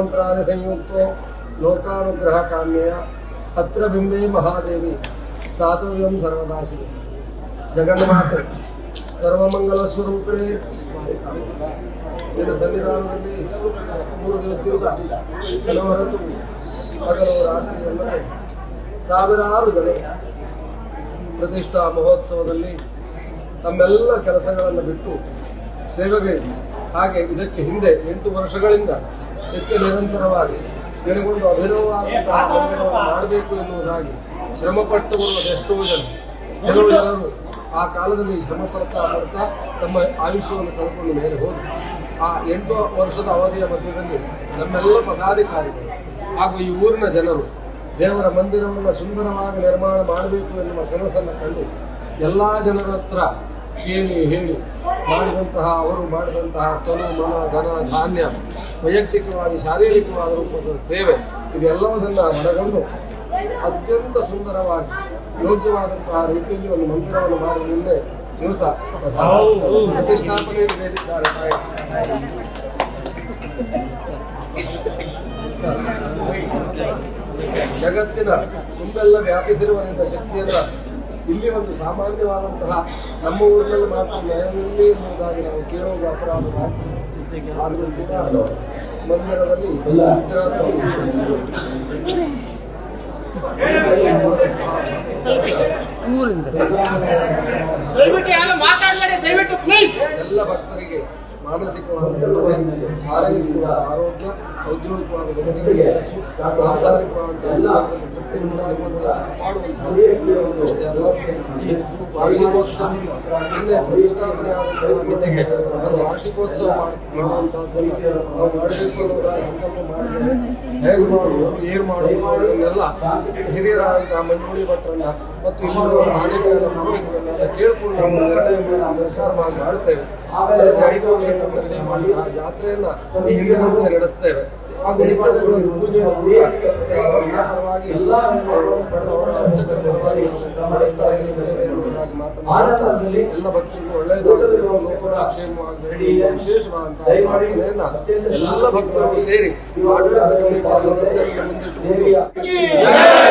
ಮಂತ್ರಾದಿ ಸಂಯುಕ್ತೋ ಲೋಕಾನುಗ್ರಹ ಕಾಮ್ಯ ಅತ್ರ ಬಿಂಬೆ ಮಹಾದೇವಿ ಸ್ಥಾತವ್ಯಂ ಸರ್ವದಾಸಿ ಜಗನ್ಮಾತೆ ಸರ್ವಮಂಗಲ ಇದರ ನಿನ್ನ ಸನ್ನಿಧಾನದಲ್ಲಿ ಮೂರು ದಿವಸದಿಂದ ಕೆಲವರದ್ದು. ಹಗಲು ರಾತ್ರಿ ಸಾವಿರಾರು ಜನ ಪ್ರತಿಷ್ಠಾ ಮಹೋತ್ಸವದಲ್ಲಿ ತಮ್ಮೆಲ್ಲ ಕೆಲಸಗಳನ್ನು ಬಿಟ್ಟು ಸೇವೆಗೆ ಹಾಗೆ ಇದಕ್ಕೆ ಹಿಂದೆ ಎಂಟು ವರ್ಷಗಳಿಂದ ನಿತ್ಯ ನಿರಂತರವಾಗಿ ನನಗೊಂದು ಅಭಿನವವಾದಂತಹ ಮಾಡಬೇಕು ಎನ್ನುವುದಾಗಿ ಶ್ರಮಪಟ್ಟವರು ಎಷ್ಟೋ ಜನ. ಕೆಲವು ಜನರು ಆ ಕಾಲದಲ್ಲಿ ಶ್ರಮ ಪಡ್ತಾ ಪಡ್ತಾ ತಮ್ಮ ಆಯುಷ್ಯವನ್ನು ಕಳ್ಕೊಂಡು ಮೇಲೆ ಹೋದರು. ಆ ಎಂಟು ವರ್ಷದ ಅವಧಿಯ ಮಧ್ಯದಲ್ಲಿ ನಮ್ಮೆಲ್ಲ ಪದಾಧಿಕಾರಿಗಳು ಹಾಗೂ ಈ ಊರಿನ ಜನರು ದೇವರ ಮಂದಿರವನ್ನು ಸುಂದರವಾಗಿ ನಿರ್ಮಾಣ ಮಾಡಬೇಕು ಎನ್ನುವ ಕನಸನ್ನು ಕಂಡು ಎಲ್ಲ ಜನರ ಹತ್ರ ಕೇಳಿ ಹೇಳಿ ಮಾಡಿದಂತಹ ಅವರು ಮಾಡಿದಂತಹ ತನು ಮನ ಧನ ಧಾನ್ಯ ವೈಯಕ್ತಿಕವಾಗಿ ಶಾರೀರಿಕವಾದ ರೂಪದ ಸೇವೆ ಇದೆಲ್ಲವನ್ನ ಹೊರಗೊಂಡು ಅತ್ಯಂತ ಸುಂದರವಾಗಿ ಯೋಗ್ಯವಾದಂತಹ ರೀತಿಯಲ್ಲಿ ಒಂದು ಮಂದಿರವನ್ನು ಮಾಡಿ ನಿನ್ನೆ ದಿವಸ ಪ್ರತಿಷ್ಠಾಪನೆ ನೀಡಿದ್ದಾರೆ. ಜಗತ್ತಿನ ತುಂಬೆಲ್ಲ ವ್ಯಾಪಿಸಿರುವ ನಿನ್ನ ಶಕ್ತಿಯನ್ನ ಇಲ್ಲಿ ಒಂದು ಸಾಮಾನ್ಯವಾದಂತಹ ನಮ್ಮ ಊರಿನಲ್ಲಿ ಮಾತ್ರ ನೆಲೆಯಲ್ಲಿ ಎಂಬುದಾಗಿ ನಾವು ಕೇಳುವುದು ಅಪರಾಧ ಆದರೂ ಕೂಡ ಮಂದಿರದಲ್ಲಿ ಊರಿಂದ. ಎಲ್ಲ ಭಕ್ತರಿಗೆ ಮಾನಸಿಕವಾದ ಶಾರೀರಿಕವಾದ ಆರೋಗ್ಯ ಔದ್ಯೋಗಿಕವಾದ ಯಶಸ್ಸು ಸಾಂಸಾರಿಕವಾದ ಎಲ್ಲ ತೃಪ್ತಿ ಉಂಟಾಗುವಂತೆ ಕಾಪಾಡುವಂತಹ ಅಷ್ಟೇ ಅಲ್ಲ ಈ ವಾರ್ಷಿಕೋತ್ಸವ, ನಿನ್ನೆ ಪ್ರತಿಷ್ಠಾಪನೆ ಒಂದು ವಾರ್ಷಿಕೋತ್ಸವ ಮಾಡಿ- ಮಾಡುವಂತಹದ್ದನ್ನು ನಾವು ಮಾಡಬೇಕು ಹೇಗೆ ಮಾಡುವುದು, ಏನು ಮಾಡುವುದು, ಎಲ್ಲ ಹಿರಿಯರಾದಂತಹ ಮಂಜುಳಿ ಭಟ್ರನ್ನ ಮತ್ತು ಇಲ್ಲಿರುವ ಸ್ಥಾನಿಕರ ಪುರೋಹಿತರನ್ನೆಲ್ಲ ಕೇಳಿಕೊಂಡು ನಾವು ನಿರ್ಣಯ ಮಾಡಿ ಮಾಡ್ತೇವೆ ಪ್ರಕಾರ ನಾವು ಮಾಡ್ತೇವೆ ನಿರ್ಣಯ ಐದು ಆ ಜಾತ್ರೆಯನ್ನ ಈ ಹಿಂದಿನಂತೆ ನಡೆಸ್ತೇವೆ. ಹಾಗೂ ನಿತ್ಯದಲ್ಲಿ ಒಂದು ಪೂಜೆ ಪರವಾಗಿ ಎಲ್ಲ ಅವರ ಅರ್ಚಕರ ಪರವಾಗಿ ನಾವು ನಡೆಸ್ತಾ ಇದ್ದೇವೆ ಎನ್ನುವುದಾಗಿ ಮಾತನಾಡುತ್ತಾ ಎಲ್ಲ ಭಕ್ತರಿಗೂ ಒಳ್ಳೆಯದಾಗಲಿ. ಲೋಕದ ಕ್ಷೇಮವಾಗಲಿ ವಿಶೇಷವಾದಂತಹ ಪ್ರಾರ್ಥನೆಯನ್ನ ಎಲ್ಲ ಭಕ್ತರು ಸೇರಿ ಆಡಳಿತ ಸದಸ್ಯರನ್ನು ಮುಂದಿಟ್ಟುಕೊಂಡು.